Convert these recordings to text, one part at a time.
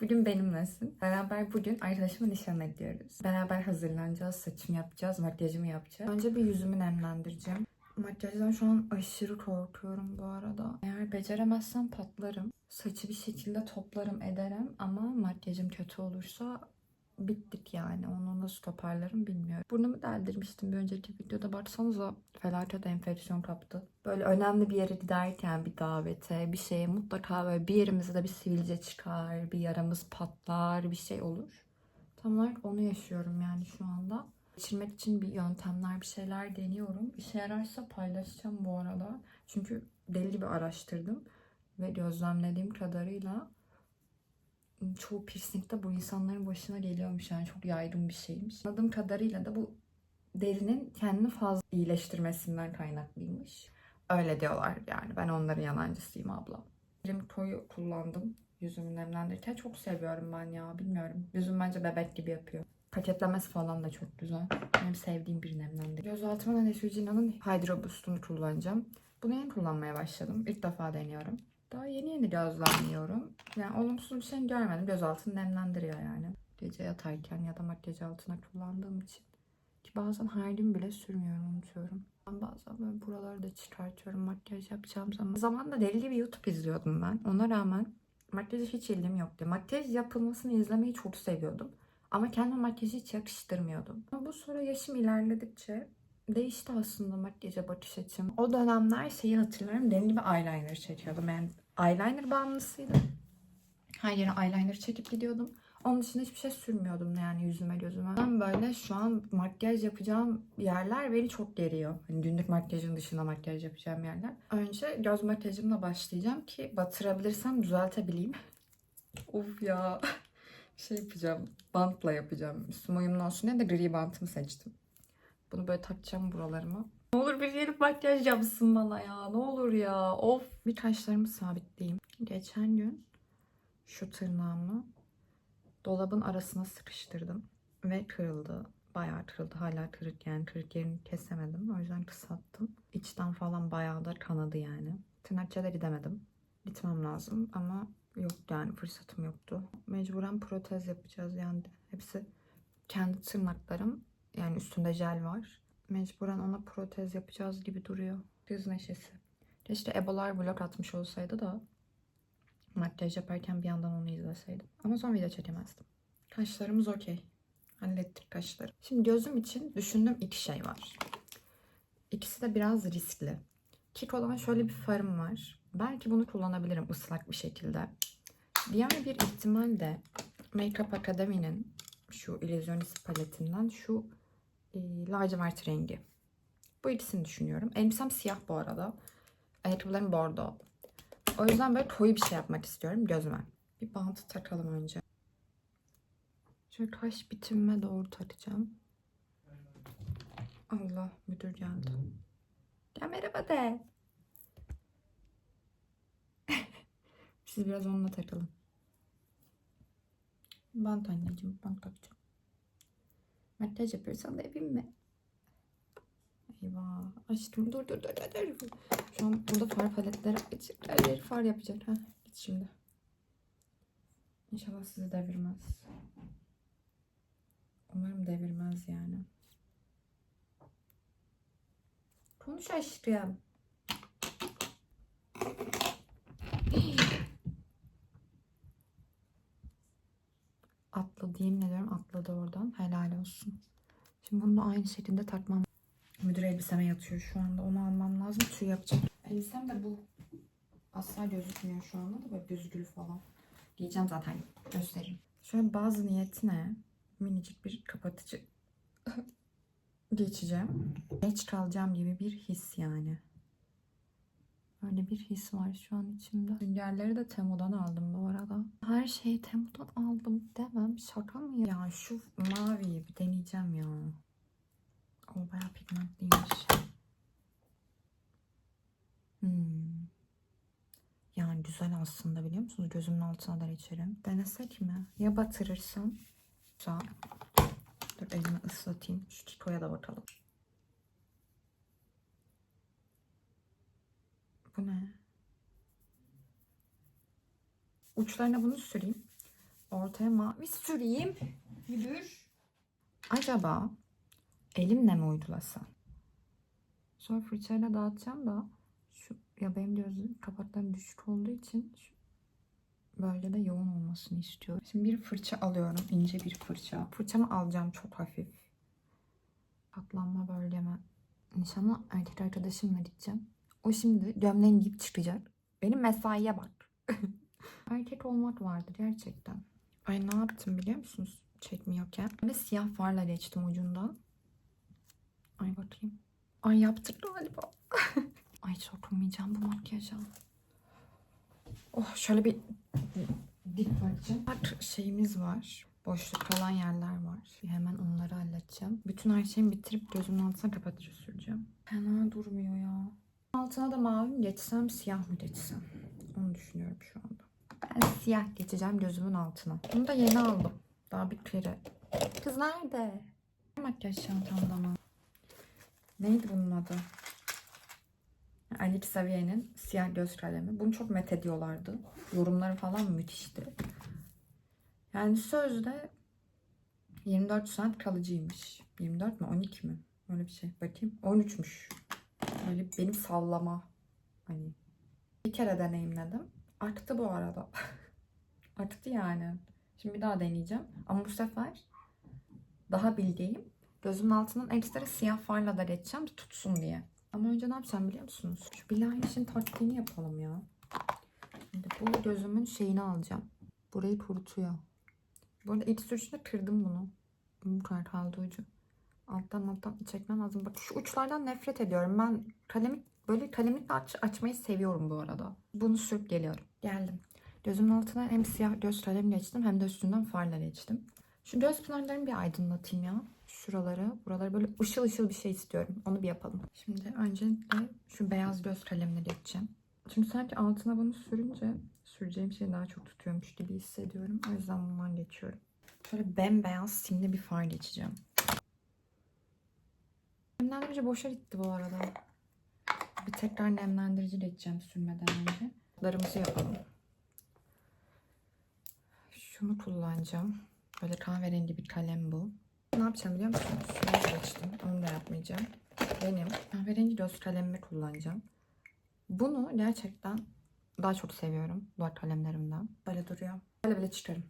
Bugün benimlesin. Beraber bugün arkadaşıma nişan ediyoruz. Beraber hazırlanacağız, saçımı yapacağız, makyajımı yapacağız. Önce bir yüzümü nemlendireceğim. Makyajdan şu an aşırı korkuyorum bu arada. Eğer beceremezsem patlarım. Saçı bir şekilde toplarım ederim ama makyajım kötü olursa bittik yani. Onu nasıl toparlarım bilmiyorum. Burnumu deldirmiştim bir önceki videoda. Baksanıza felaket enfeksiyon kaptı. Böyle önemli bir yere giderken bir davete, bir şeye mutlaka böyle bir yerimizde bir sivilce çıkar, bir yaramız patlar, bir şey olur. Tam olarak onu yaşıyorum yani şu anda. Geçirmek için bir yöntemler, bir şeyler deniyorum. İşe yararsa paylaşacağım bu arada. Çünkü deli gibi araştırdım. Ve gözlemlediğim kadarıyla çoğu piercingde bu insanların başına geliyormuş yani çok yaygın bir şeymiş. Anladığım kadarıyla da bu derinin kendini fazla iyileştirmesinden kaynaklıymış. Öyle diyorlar yani ben onların yalancısıyım abla. Benim koyu kullandım yüzümü nemlendirirken çok seviyorum ben ya bilmiyorum. Yüzüm bence bebek gibi yapıyor. Paketlemesi falan da çok güzel. Benim sevdiğim bir nemlendirici. Göz altıma Neutrogena'nın Hydro Boost'unu kullanacağım. Bunu yeni kullanmaya başladım. İlk defa deniyorum. Daha yeni yeni gözlemliyorum. Yani olumsuz bir şey görmedim. Göz altını nemlendiriyor yani. Gece yatarken ya da makyaj altına kullandığım için. Ki bazen her bile sürmüyorum, unutuyorum. Ben bazen böyle buraları da çıkartıyorum makyaj yapacağım zaman. Zamanında deli gibi YouTube izliyordum ben. Ona rağmen makyaja hiç ilgim yoktu. Makyaj yapılmasını izlemeyi çok seviyordum. Ama kendime makyajı hiç yakıştırmıyordum. Ama bu sonra yaşım ilerledikçe değişti aslında makyaja bakış açım. O dönemler şeyi hatırlıyorum. Deli gibi eyeliner çekiyordum. Yani eyeliner bağımlısıydım. Her yere eyeliner çekip gidiyordum. Onun dışında hiçbir şey sürmüyordum yani yüzüme gözüme. Ben böyle şu an makyaj yapacağım yerler beni çok geriyor. Hani günlük makyajın dışında makyaj yapacağım yerler. Önce göz makyajımla başlayacağım ki batırabilirsem düzeltebileyim. of ya. Şey yapacağım. Bantla yapacağım. Üstüm uyumlu olsun diye de gri bantımı seçtim. Bunu böyle takacağım buralarıma. Ne olur bir gelip makyaj yapsın bana ya. Ne olur ya. Of. Bir kaşlarımı sabitleyeyim. Geçen gün şu tırnağımı dolabın arasına sıkıştırdım. Ve kırıldı. Bayağı kırıldı. Hala kırık yani. Kırık yerini kesemedim. O yüzden kısalttım. İçten falan bayağı da kanadı yani. Tırnakçıda gidemedim. Gitmem lazım ama yok yani fırsatım yoktu. Mecburen protez yapacağız yani. Hepsi kendi tırnaklarım. Yani üstünde jel var. Mecburen ona protez yapacağız gibi duruyor. Kız neşesi. Keşke Ebolar blok atmış olsaydı da makyaj yaparken bir yandan onu izleseydim. Ama son video çekemezdim. Kaşlarımız okey. Hallettik kaşları. Şimdi gözüm için düşündüğüm iki şey var. İkisi de biraz riskli. Kiko'dan şöyle bir farım var. Belki bunu kullanabilirim ıslak bir şekilde. Diğer bir ihtimal de Makeup Academy'nin şu Illusionist paletinden şu e, lacivert rengi. Bu ikisini düşünüyorum. Elbisem siyah bu arada. Ayakkabılarım bordo. O yüzden böyle koyu bir şey yapmak istiyorum gözüme. Bir bantı takalım önce. Şöyle kaş bitimime doğru takacağım. Allah müdür geldi. Gel merhaba de. Siz biraz onunla takılın. Bant anneciğim bant takacağım. Makyaj yapıyorsan da yapayım mı? Eyvah. Aşkım dur dur dur dur. Şu an burada far paletleri. Her yeri far yapacak. Ha, git şimdi. İnşallah sizi devirmez. Umarım devirmez yani. Konuş aşkım. Atladı yemin. Helal olsun. Şimdi bunu da aynı şekilde takmam. Müdür elbiseme yatıyor şu anda. Onu almam lazım. Tüy yapacak. Elbisem de bu. Asla gözükmüyor şu anda da böyle büzgülü falan. Giyeceğim zaten. Göstereyim. Şöyle bazı niyetine minicik bir kapatıcı geçeceğim. Geç kalacağım gibi bir his yani. Öyle bir his var şu an içimde. Süngerleri de Temu'dan aldım bu arada. Şeyi Temu'dan aldım demem. Şaka mı ya? Ya şu maviyi bir deneyeceğim ya. O bayağı pigmentliymiş. Hmm. Yani güzel aslında biliyor musunuz? Gözümün altına da içerim. Denesek mi? Ya batırırsam? Güzel. Dur elimi ıslatayım. Şu Kiko'ya da bakalım. Bu ne? Uçlarına bunu süreyim. ortaya mavi süreyim. Müdür. Acaba elimle mi uygulasam? Sonra fırçayla dağıtacağım da şu ya benim gözüm kapaklarım düşük olduğu için şu bölgede yoğun olmasını istiyorum. Şimdi bir fırça alıyorum. ince bir fırça. Fırçamı alacağım çok hafif. Katlanma bölgeme. Nişanlı erkek arkadaşımla gideceğim. O şimdi gömleğini giyip çıkacak. Benim mesaiye bak. erkek olmak vardır gerçekten. Ay ne yaptım biliyor musunuz? Çekmiyorken. Böyle siyah farla geçtim ucundan. Ay bakayım. Ay yaptık galiba. Ay hiç dokunmayacağım bu makyaja. Oh şöyle bir dik bakacağım. Bak şeyimiz var. Boşluk kalan yerler var. Hemen onları halledeceğim. Bütün her şeyimi bitirip gözümün altına kapatıcı süreceğim. Fena durmuyor ya. Altına da mavi mi geçsem, siyah mı geçsem? Onu düşünüyorum şu anda. Ben siyah geçeceğim gözümün altına. Bunu da yeni aldım. Daha bir kere. Kız nerede? Makyaj çantamda mı? Neydi bunun adı? Alice Xavier'in siyah göz kalemi. Bunu çok met ediyorlardı. Yorumları falan müthişti. Yani sözde 24 saat kalıcıymış. 24 mi 12 mi? Öyle bir şey. Bakayım. 13'müş. Böyle benim sallama. Hani bir kere deneyimledim. Aktı bu arada. Aktı yani. Şimdi bir daha deneyeceğim. Ama bu sefer daha bildiğim gözümün altından ekstra siyah farla da geçeceğim tutsun diye. Ama önce ne yapacağım biliyor musunuz? Şu Bilal işin taktiğini yapalım ya. Şimdi bu gözümün şeyini alacağım. Burayı kurutuyor. Bu arada ilk sürüşünde kırdım bunu. Bu kadar kaldı ucu. Alttan alttan çekmem lazım. Bak şu uçlardan nefret ediyorum. Ben kalemi böyle kalemlikle aç, açmayı seviyorum bu arada. Bunu sürüp geliyorum. Geldim. Gözümün altına hem siyah göz kalemi geçtim hem de üstünden farla geçtim. Şu göz pınarlarını bir aydınlatayım ya. Şuraları, buraları böyle ışıl ışıl bir şey istiyorum. Onu bir yapalım. Şimdi öncelikle şu beyaz göz kalemle geçeceğim. Çünkü sanki altına bunu sürünce süreceğim şeyi daha çok tutuyormuş gibi hissediyorum. O yüzden bundan geçiyorum. Şöyle bembeyaz simli bir far geçeceğim. Nemlendirici boşa gitti bu arada. Bir tekrar nemlendirici geçeceğim sürmeden önce. Larımızı yapalım. Şunu kullanacağım. Böyle kahverengi bir kalem bu. Ne yapacağım biliyor musunuz? Şunu geçtim. Onu da yapmayacağım. Benim kahverengi göz kalemimi kullanacağım. Bunu gerçekten daha çok seviyorum duvar kalemlerimden. Böyle duruyor. Böyle bile çıkarım.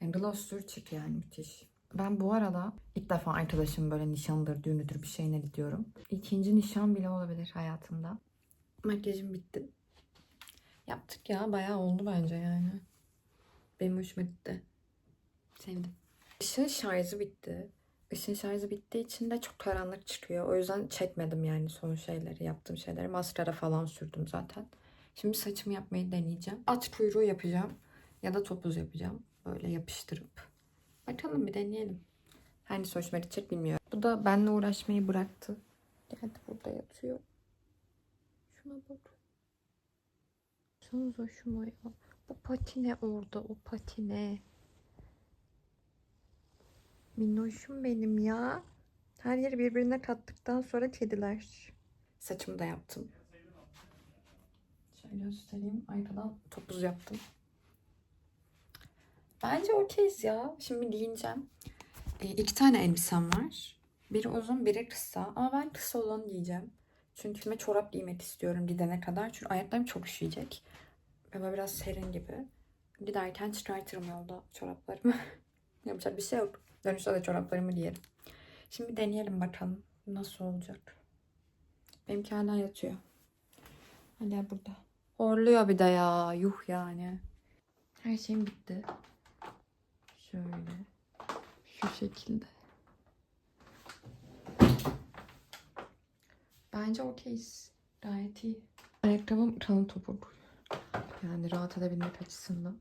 Yani glossür çık yani müthiş. Ben bu arada ilk defa arkadaşım böyle nişandır, düğünüdür bir şeyine gidiyorum. İkinci nişan bile olabilir hayatımda. Makyajım bitti. Yaptık ya bayağı oldu bence yani. Benim hoşuma gitti. Sevdim. Işığın şarjı bitti. Işığın şarjı bittiği için de çok karanlık çıkıyor. O yüzden çekmedim yani son şeyleri, yaptığım şeyleri. Maskara falan sürdüm zaten. Şimdi saçımı yapmayı deneyeceğim. At kuyruğu yapacağım. Ya da topuz yapacağım. Böyle yapıştırıp. Bakalım bir deneyelim. Hangisi hoşuma gidecek bilmiyorum. Bu da benimle uğraşmayı bıraktı. Geldi burada yatıyor. Şuna bak. Baksanıza şuna ya. Bu patine orada. O patine. Minnoşum benim ya. Her yeri birbirine kattıktan sonra kediler. Saçımı da yaptım. Şöyle göstereyim. Arkadan topuz yaptım. Bence okeyiz ya. Şimdi giyineceğim. E, iki tane elbisem var. Biri uzun, biri kısa. Ama ben kısa olanı giyeceğim. Çünkü ben çorap giymek istiyorum gidene kadar. Çünkü ayaklarım çok üşüyecek. Ama biraz serin gibi. Giderken çıkartırım yolda çoraplarımı. Yapacak bir şey yok. Dönüşte de çoraplarımı giyerim. Şimdi deneyelim bakalım nasıl olacak. Benimki hala yatıyor. Hala burada. Horluyor bir de ya. Yuh yani. Her şeyim bitti. Şöyle. Şu şekilde. Bence okeyiz. Gayet iyi. Ayakkabım kalın topuk. Yani rahat edebilmek açısından.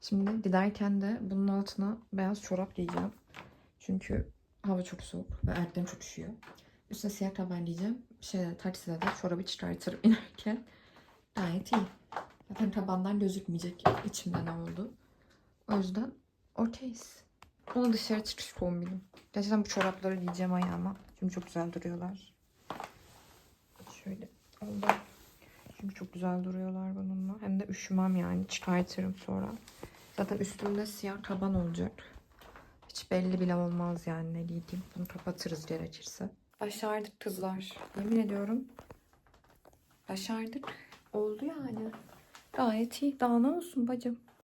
Şimdi giderken de bunun altına beyaz çorap giyeceğim. Çünkü hava çok soğuk ve ayaklarım çok üşüyor. Üstüne siyah taban giyeceğim. Şey, takside de çorabı çıkartırım inerken. Gayet iyi. Zaten tabandan gözükmeyecek içimde ne oldu. O yüzden okeyiz. Bunu dışarı çıkış kombinim. Gerçekten bu çorapları giyeceğim ayağıma. Çünkü çok güzel duruyorlar. Şöyle oldu. Çünkü çok güzel duruyorlar bununla. Hem de üşümem yani. Çıkartırım sonra. Zaten üstümde siyah taban olacak. Hiç belli bile olmaz yani ne giydiğim. Bunu kapatırız gerekirse. Başardık kızlar. Yemin ediyorum. Başardık. Oldu yani. Gayet iyi. Daha ne olsun bacım.